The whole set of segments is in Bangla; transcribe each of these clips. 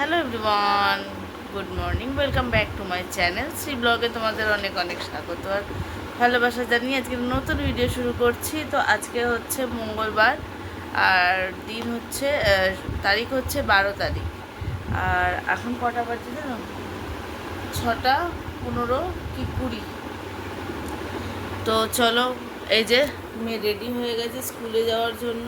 Hello everyone, good morning, welcome back to my channel Shri ব্লগে তোমাদের অনেক অনেক স্বাগত আর ভালোবাসা জানিয়ে আজকে নতুন ভিডিও শুরু করছি। তো আজকে হচ্ছে মঙ্গলবার আর দিন হচ্ছে তারিখ হচ্ছে বারো তারিখ। আর এখন কটা বাজে জানো? ছটা পনেরো কি কুড়ি। তো চলো, এই যে মেয়ে রেডি হয়ে গেছে স্কুলে যাওয়ার জন্য।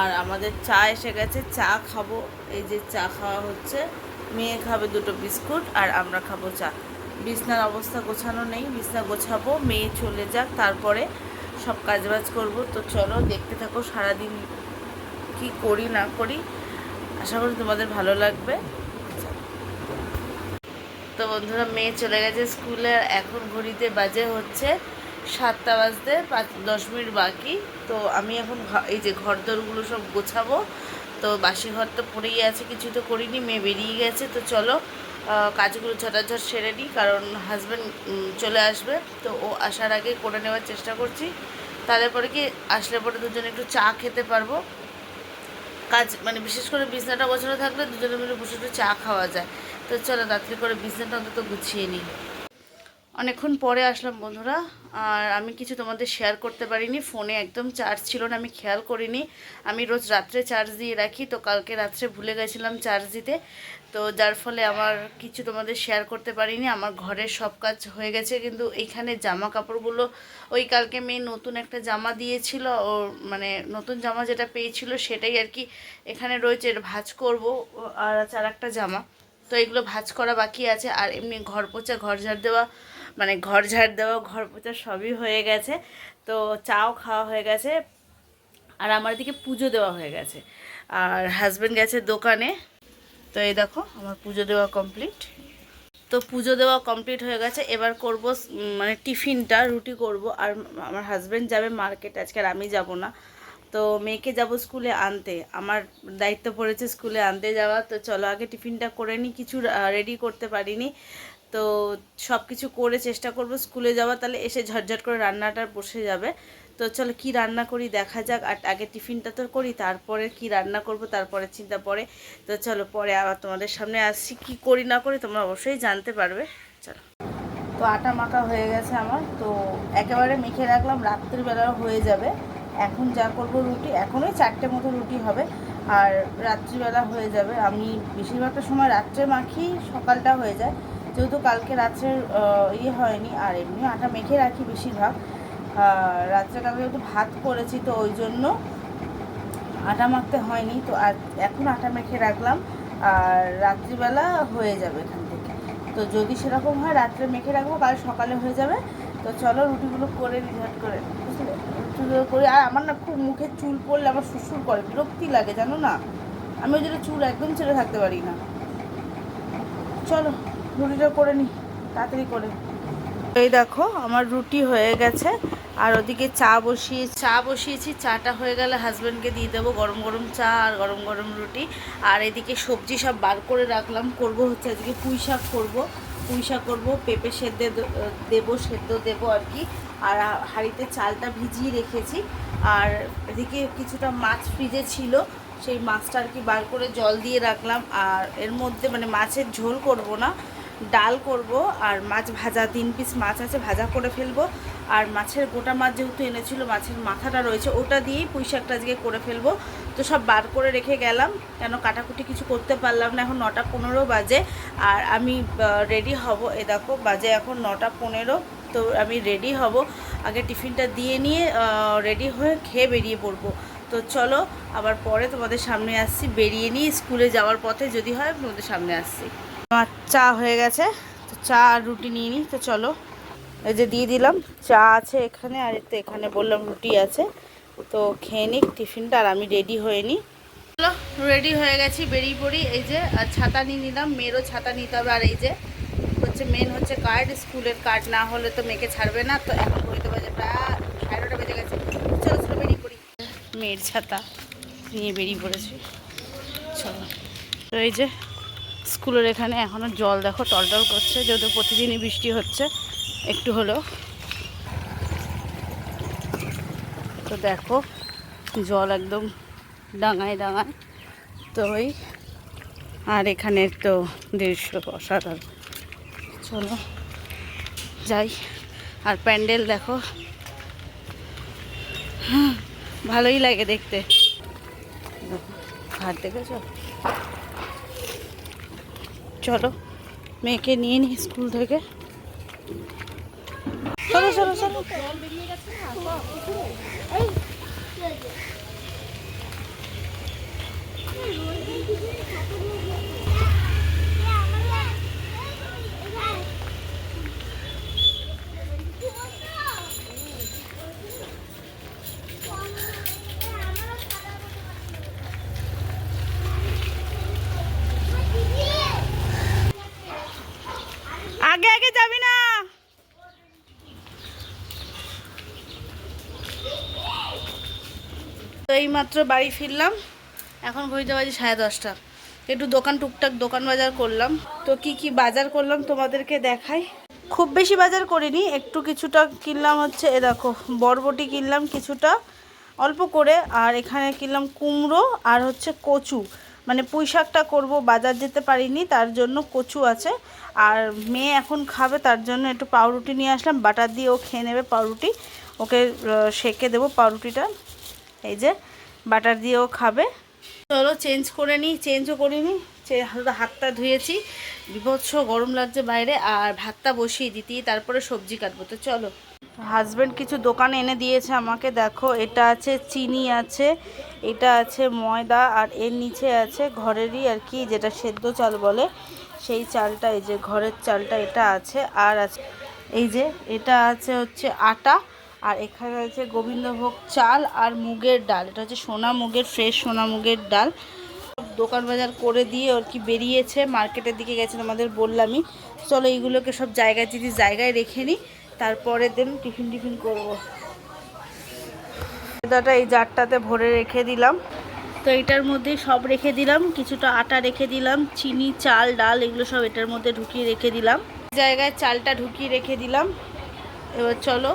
আর আমাদের চা এসে গেছে, চা খাব। এই যে চা খাওয়া হচ্ছে, মেয়ে খাবে দুটো বিস্কুট আর আমরা খাব চা। বিছনার অবস্থা গোছানো নেই, বিছনা গোছাবো, মেয়ে চলে যাক, তারপরে সব কাজবাজ করব। তো চলো, দেখতে থাকো সারাদিন কি করি, না করি। আশা করি তোমাদের ভালো লাগবে। তো বন্ধুরা, মেয়ে চলে গেছে স্কুলে এখন ঘড়িতে বাজে হচ্ছে সাতটা বাজতে পাঁচ, দশ মিনিট বাকি। তো আমি এখন এই যে ঘর দরগুলো সব গোছাবো। তো বাসি ঘর তো পড়েই আছে কিছু তো করিনি, মেয়ে বেরিয়ে গেছে। তো চলো কাজগুলো ঝটাঝট সেরে নিই, কারণ হাজব্যান্ড চলে আসবে। তো ও আসার আগে করে নেওয়ার চেষ্টা করছি। তাদের পরে কি আসলে পরে দুজনে একটু চা খেতে পারব। কাজ মানে বিশেষ করে বিছনাটা গোছানো থাকলে দুজনে মিলে বসে একটু চা খাওয়া যায়। তো চলো রাত্রি করে বিছনাটা অন্তত গুছিয়ে নিই। অনেকক্ষণ পরে আসলাম বন্ধুরা, আর আমি কিছু তোমাদের শেয়ার করতে পারিনি ফোনে একদম চার্জ ছিল না, আমি খেয়াল করিনি। আমি রোজ রাত্রে চার্জ দিয়ে রাখি, তো কালকে রাত্রে ভুলে গেছিলাম চার্জ দিতে। তো যার ফলে আমার কিছু তোমাদের শেয়ার করতে পারিনি, আমার ঘরের সব কাজ হয়ে গেছে, কিন্তু এইখানে জামা কাপড়গুলো ওই কালকে মেয়ে নতুন একটা জামা দিয়েছিল ওর মানে নতুন জামা যেটা পেয়েছিল সেটাই আর কি এখানে রয়েছে ভাঁজ করব আর আর একটা জামা। তো এগুলো ভাঁজ করা বাকি আছে, আর এমনি ঘর পোছা ঘর ঝাড় দেওয়া মানে ঘর ঝাড় দেওয়া, ঘর পোছা সবই হয়ে গেছে। তো চাও খাওয়া হয়ে গেছে আর আমার দিকে পুজো দেওয়া হয়ে গেছে। আর হাজব্যান্ড গেছে দোকানে। তো এই দেখো, আমার পুজো দেওয়া কমপ্লিট তো পুজো দেওয়া কমপ্লিট হয়ে গেছে। এবার করব মানে টিফিনটা, রুটি করব। আর আমার হাজব্যান্ড যাবে মার্কেট আজকে আর আমি যাব না। তো মেয়েকে যাব স্কুলে আনতে। আমার দায়িত্ব পড়েছে স্কুলে আনতে যাওয়া তো চলো আগে টিফিনটা করে নিই কিছু রেডি করতে পারিনি। তো সব কিছু করে চেষ্টা করব স্কুলে যাওয়া তাহলে এসে ঝটঝট করে রান্নাটা বসে যাবে। তো চলো কি রান্না করি দেখা যাক। আর আগে টিফিনটা তো করি, তারপরে কি রান্না করব, তারপরে চিন্তা পরে। তো চলো পরে আবার তোমাদের সামনে আসছি। কি করি না করি তোমরা অবশ্যই জানতে পারবে। চলো। তো আটা মাখা হয়ে গেছে আমার। তো একেবারে মেখে রাখলাম, রাত্রিবেলাও হয়ে যাবে। এখন যা করব রুটি, এখনই চারটে মতো রুটি হবে। আর রাত্রিবেলা হয়ে যাবে। আমি বেশিরভাগটা সময় রাত্রে মাখি, সকালটা হয়ে যায়। যেহেতু কালকে রাত্রের ইয়ে হয়নি, আর এমনি আটা মেখে রাখি বেশিরভাগ। রাত্রে কালকে একটু ভাত করেছি, তো ওই জন্য আটা মাখতে হয়নি। তো আর এখন আটা মেখে রাখলাম, আর রাত্রিবেলা হয়ে যাবে এখান থেকে। তো যদি সেরকম হয়, রাত্রে মেখে রাখব, কাল সকালে হয়ে যাবে। তো চলো রুটিগুলো করে ঝট করে। বুঝলে? করে, আর আমার না খুব মুখে চুল পড়লে আমার শ্বশুর করে, বিরক্তি লাগে, জানো না? আমি ওই জন্য চুল একদম ছেড়ে থাকতে পারি না। চলো। রুটিটা করে নিই তাড়াতাড়ি করে। এই দেখো, আমার রুটি হয়ে গেছে, আর ওদিকে চা বসিয়ে চা বসিয়েছি, চাটা হয়ে গেলে হাজব্যান্ডকে দিয়ে দেবো গরম গরম চা আর গরম গরম রুটি। আর এদিকে সবজি সব বার করে রাখলাম, করব হচ্ছে আজকে পুঁই শাক করব। পুঁই শাক করব, পেঁপে সেদ্ধ দেবো সেদ্ধ দেবো আর কি। আর হাঁড়িতে চালটা ভিজিয়ে রেখেছি। আর এদিকে কিছুটা মাছ ফ্রিজে ছিল, সেই মাছটা আর কি বার করে জল দিয়ে রাখলাম। আর এর মধ্যে মানে মাছের ঝোল করব না ডাল করব আর মাছ ভাজা, তিন পিস মাছ আছে, ভাজা করে ফেলব। আর মাছের গোটা মাছ যেহেতু এনেছিল, মাছের মাথাটা রয়েছে, ওটা দিয়েই পুঁই শাকটা আজকে করে ফেলব। তো সব বার করে রেখে গেলাম, কেন কাটাকুটি কিছু করতে পারলাম না, এখন নটা পনেরো বাজে। আর আমি রেডি হব, এ দেখো, বাজে এখন নটা পনেরো। তো আমি রেডি হব, আগে টিফিনটা দিয়ে নিয়ে রেডি হয়ে খেয়ে বেরিয়ে পড়ব। তো চলো, আবার পরে তোমাদের সামনে আসছি, বেরিয়ে নিয়ে স্কুলে যাওয়ার পথে যদি হয়, তোমাদের সামনে আসছি। আমার চা হয়ে গেছে, তো চা আর রুটি নিয়ে নিই তো চলো। এই যে দিয়ে দিলাম, চা আছে এখানে, আর তো এখানে বললাম রুটি আছে। তো খেয়ে নিক, টিফিনটা, আর আমি রেডি হয়ে নিই চলো রেডি হয়ে গেছি, বেরিয়ে পড়ি, এই যে, আর ছাতা নিয়ে নিলাম, মেয়েরও ছাতা নিতে হবে, আর এই যে, হচ্ছে মেন হচ্ছে কার্ড স্কুলের কার্ড না হলে তো মেয়েকে ছাড়বে না, তো এখন ঘড়িতে বাজে প্রায় সাড়ে বেজে গেছে। চলো চলো, বেরিয়ে পড়ি। মেয়ের ছাতা নিয়ে বেরিয়ে পড়েছি। চলো। তো এই যে স্কুলের এখানে এখনও জল দেখো টলটল করছে যেহেতু প্রতিদিনই বৃষ্টি হচ্ছে একটু হলো তো দেখো জল একদম ডাঙায় ডাঙায়। তো ওই আর এখানে তো দৃশ্য অসাধারণ। চলো যাই। আর প্যান্ডেল দেখো। ভালোই লাগে দেখতে। দেখো, ঘাট দেখেছ? চলো মেয়েকে নিয়ে নিই স্কুল থেকে। চলো চলো চলো। আগে আগে যাবি না তো এইমাত্র বাড়ি ফিরলাম। এখন ঘড়িতে বাজে সাড়ে দশটা। একটু দোকান টুকটাক দোকান বাজার করলাম। তো কি কি বাজার করলাম তোমাদেরকে দেখাই। খুব বেশি বাজার করিনি, একটু কিছুটা কিনলাম হচ্ছে, এ দেখো, বরবটি কিনলাম কিছুটা, অল্প করে, আর এখানে কিনলাম কুমড়ো আর হচ্ছে কচু। মানে পুঁই শাকটা করব, বাজার যেতে পারিনি, তার জন্য কচু আছে। আর মেয়ে এখন খাবে, তার জন্য একটু পাউরুটি নিয়ে আসলাম, বাটার দিয়ে ও খেয়ে নেবে পাউরুটি। ওকে সেঁকে দেবো পাউরুটিটা। এই যে বাটার দিয়েও খাবে। চলো চেঞ্জ করে নিই চেঞ্জও করিনি হাতটা ধুয়েছি বিভৎস গরম লাগছে বাইরে আর ভাতটা বসিয়ে দিতি তারপরে সবজি কাটবো। তো চলো। হাজব্যান্ড কিছু দোকানে এনে দিয়েছে আমাকে দেখো এটা আছে চিনি আছে এটা আছে ময়দা আর এর নিচে আছে ঘরেরই আর কি যেটা সেদ্ধ চাল বলে। সেই চালটা এই যে ঘরের চালটা এটা আছে আর আছে এই যে এটা আছে হচ্ছে আটা। আর এখানে আছে গোবিন্দভোগ চাল আর মুগের ডাল। এটা হচ্ছে সোনা মুগের ফ্রেশ সোনা মুগের ডাল। দোকান বাজার করে দিয়ে ওর কি বেরিয়েছে মার্কেটের দিকে গেছে আমাদের বললামই। চলো এইগুলোকে সব জায়গায় যদি জায়গায় রেখে নিই তারপরে দেন টিফিন টিফিন করব। ময়দাটা এই জারটাতে ভরে রেখে দিলাম। তো এটার মধ্যে সব রেখে দিলাম, কিছুটা আটা রেখে দিলাম, চিনি, চাল, ডাল, এগুলো সব এটার মধ্যে ঢুকিয়ে রেখে দিলাম। জায়গায় চালটা ঢুকিয়ে রেখে দিলাম। এবার চলো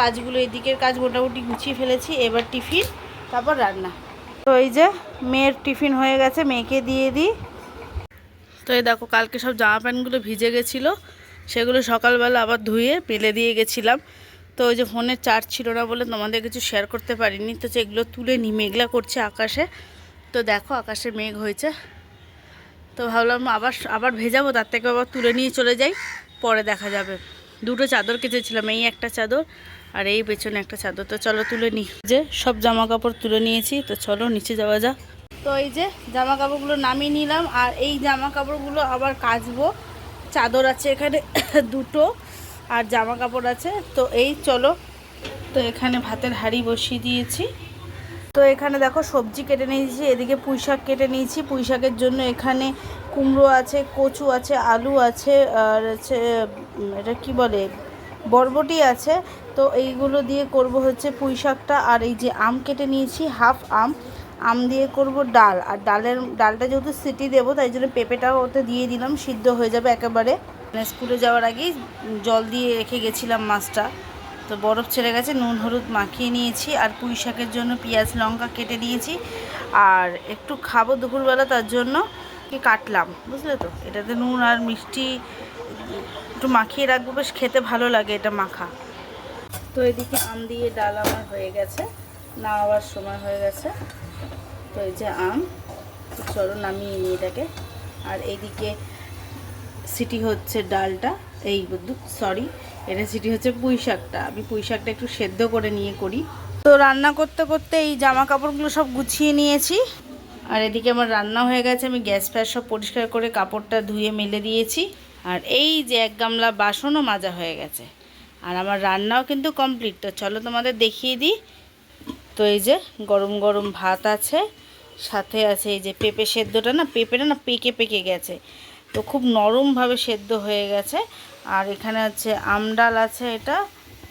কাজগুলো এদিকের কাজ মোটামুটি গুছিয়ে ফেলেছি, এবার টিফিন, তারপর রান্না। তো এই যে, মেয়ের টিফিন হয়ে গেছে, মেয়েকে দিয়ে দিই। তো এই দেখো, কালকে সব জামা প্যান্টগুলো ভিজে গেছিল, সেগুলো সকালবেলা আবার ধুয়ে পেলে দিয়ে গেছিলাম। তো ওই যে ফোনে চার্জ ছিল না বলে তোমাদের কিছু শেয়ার করতে পারিনি, তো সেগুলো তুলে নি, মেঘলা করছে আকাশে। তো দেখো, আকাশে মেঘ হয়েছে। তো ভাবলাম আবার আবার ভেজাবো, তার থেকে আবার তুলে নিয়ে চলে যাই, পরে দেখা যাবে। দুটো চাদর কেচেছিলাম, এই একটা চাদর। আর এই পেছনে একটা চাদর তো চলো তুলে নিই যে সব জামা কাপড় তুলে নিয়েছি তো চলো নিচে যাওয়া যাক। তো এই যে জামা কাপড়গুলো নামিয়ে নিলাম আর এই জামা কাপড়গুলো আবার কাচবো। চাদর আছে এখানে দুটো আর জামা কাপড় আছে। তো এই চলো তো এখানে ভাতের হাঁড়ি বসিয়ে দিয়েছি। তো এখানে দেখো সবজি কেটে নিয়েছি এদিকে পুঁই শাক কেটে নিয়েছি। পুঁই শাকের জন্য এখানে কুমড়ো আছে কচু আছে আলু আছে আর উম, এটা কি বলে? বরবটি আছে। তো এইগুলো দিয়ে করব হচ্ছে পুঁই শাকটা আর এই যে আম কেটে নিয়েছি, হাফ আম। আম দিয়ে করব ডাল। আর ডালের, ডালটা যেহেতু সিটি দেবো, তাই জন্য পেঁপেটাও ওতে দিয়ে দিলাম, সিদ্ধ হয়ে যাবে একেবারে। মানে স্কুলে যাওয়ার আগেই জল দিয়ে রেখে গেছিলাম মাছটা। তো বরফ ছেড়ে গেছে, নুন, হলুদ মাখিয়ে নিয়েছি আর পুঁই শাকের জন্য পেঁয়াজ, লঙ্কা কেটে নিয়েছি। আর একটু খাব দুপুরবেলা তার জন্য। কি কাটলাম, বুঝলে তো? এটাতে নুন আর মিষ্টি একটু মাখিয়ে রাখব, বেশ খেতে ভালো লাগে এটা মাখা। তো এদিকে আম দিয়ে ডাল আমার হয়ে গেছে, নামাবার সময় হয়ে গেছে। তো এই যে আম চলো নামিয়ে নিই এটাকে। আর এইদিকে সিটি হচ্ছে ডালটা, এই সরি এটা সিটি হচ্ছে পুঁই শাকটা আমি পুঁই শাকটা একটু সেদ্ধ করে নিয়ে করি। তো রান্না করতে করতে এই জামা কাপড়গুলো সব গুছিয়ে নিয়েছি। আর এদিকে আমার রান্না হয়ে গেছে, আমি গ্যাস ফ্যাস সব পরিষ্কার করে কাপড়টা ধুয়ে মেলে দিয়েছি। আর এই যে এক গামলা বাসনও মাজা হয়ে গেছে। আর আমার রান্নাও কিন্তু কমপ্লিট তো চলো তোমাদের দেখিয়ে দিই। তো এই যে গরম গরম ভাত আছে, সাথে আছে এই যে পেঁপে সেদ্ধটা না, পেঁপেটা না পেকে পেকে গেছে। তো খুব নরমভাবে সেদ্ধ হয়ে গেছে। আর এখানে আছে আমডাল আছে এটা,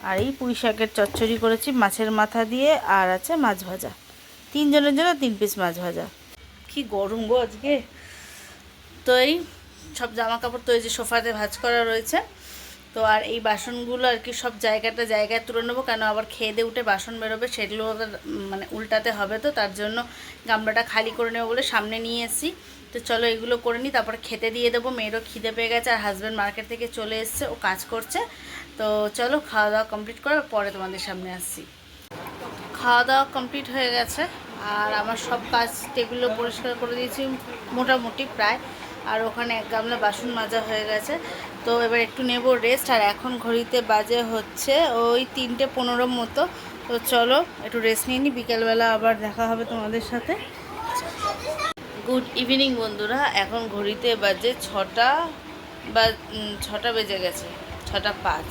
আর এই পুঁই শাকের চচ্চড়ি করেছি মাছের মাথা দিয়ে, আর আছে মাছ ভাজা। তিনজনের জন্য তিন পিস মাছ ভাজা। কি গরম গো আজকে। তো এই সব জামা কাপড় তো এই যে সোফাতে ভাজ করা রয়েছে। তো আর এই বাসনগুলো আর কি সব জায়গাটা জায়গায় তুলে নেব, কেন আবার খেয়ে দিয়ে উঠে বাসন বেরোবে, সেগুলো মানে উল্টাতে হবে তো, তার জন্য গামলাটা খালি করে নেব বলে সামনে নিয়ে এসেছি। তো চলো এগুলো করে নিই, তারপর খেতে দিয়ে দেবো, মেয়েরও খিদে পেয়ে গেছে আর হাজব্যান্ড মার্কেট থেকে চলে এসছে, ও কাজ করছে। তো চলো খাওয়া দাওয়া কমপ্লিট করার পরে তোমাদের সামনে আসছি। খাওয়া দাওয়া কমপ্লিট হয়ে গেছে। আর আমার সব কাজ টেবিলও পরিষ্কার করে দিয়েছি, মোটামুটি প্রায়। আর ওখানে এক গামলা বাসন মাজা হয়ে গেছে। তো এবার একটু নেব রেস্ট আর এখন ঘড়িতে বাজে হচ্ছে ওই তিনটে পনেরো মতো। তো চলো, একটু রেস্ট নিয়ে নিই বিকেলবেলা আবার দেখা হবে তোমাদের সাথে। গুড ইভিনিং বন্ধুরা, এখন ঘড়িতে বাজে ছটা বা ছটা বেজে গেছে, ছটা পাঁচ।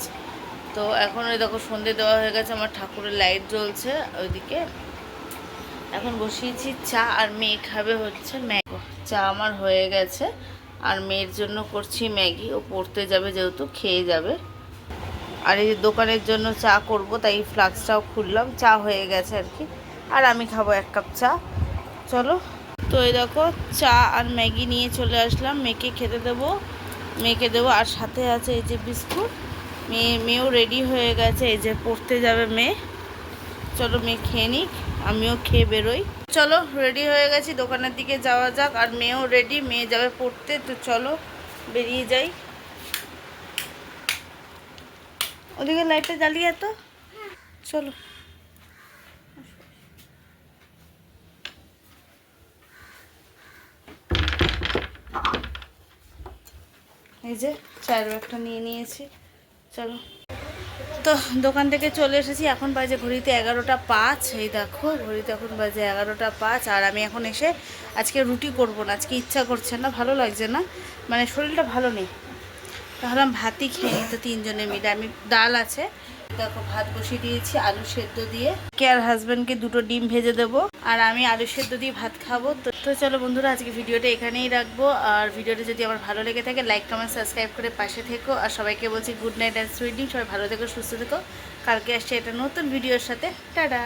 তো এখন ওই দেখো সন্ধে দেওয়া হয়ে গেছে, আমার ঠাকুরের লাইট জ্বলছে ওইদিকে। এখন বসিয়েছি চা আর মেয়ে খাবে হচ্ছে ম্যাগি। চা আমার হয়ে গেছে, আর মেয়ের জন্য করছি ম্যাগি। ও পড়তে যাবে যেহেতু, খেয়ে যাবে। আর এই দোকানের জন্য চা করব, তাই ফ্লাক্সটাও খুললাম। চা হয়ে গেছে আর কি। আর আমি খাব এক কাপ চা। চলো। তো এই দেখো, চা আর ম্যাগি নিয়ে চলে আসলাম। মেয়েকে খেতে দেবো। মেয়েকে দেবো। আর সাথে আছে এই যে বিস্কুট। মেয়ে, মেয়েও রেডি হয়ে গেছে। এই যে পড়তে যাবে মেয়ে। চলো মেয়ে খেয়ে নিক, আমিও খেয়ে বেরোই। চলো রেডি হয়ে গেছি, দোকানের দিকে যাওয়া যাক, আর মেয়েও রেডি মেয়ে যাবে পড়তে, তো চলো বেরিয়ে যাই। ওদিকে লাইটটা জ্বালিয়ে তো? চলো। এই যে, চায়ের ব্যাগটা নিয়ে নিয়েছি, চলো। তো দোকান থেকে চলে এসেছি। এখন বাজে ঘড়িতে এগারোটা পাঁচ। এই দেখো, ঘড়িতে এখন বাজে এগারোটা পাঁচ। আর আমি এখন এসে আজকে রুটি করব না। আজকে ইচ্ছা করছে না, ভালো লাগছে না। মানে শরীরটা ভালো নেই। তাহলে আমি ভাতই খেয়ে নিই। তো তিনজনে মিলে। আমি, ডাল আছে দেখো, ভাত বসিয়ে দিয়েছি, আলু সেদ্ধ দিয়ে। কে আর হাজব্যান্ডকে দুটো ডিম ভেজে দেব, আর আমি আলু সেদ্ধ দিয়ে ভাত খাব। তো চলো বন্ধুরা, আজকে ভিডিওটা এখানেই রাখব। আর ভিডিওটা যদি আমার ভালো লেগে থাকে লাইক কমেন্ট সাবস্ক্রাইব করে পাশে থেকো। আর সবাইকে বলছি গুড নাইট অ্যান্ড সুইট সবাই ভালো থেকো, সুস্থ থেকো। কালকে আসছে এটা নতুন ভিডিওর সাথে। টাটা!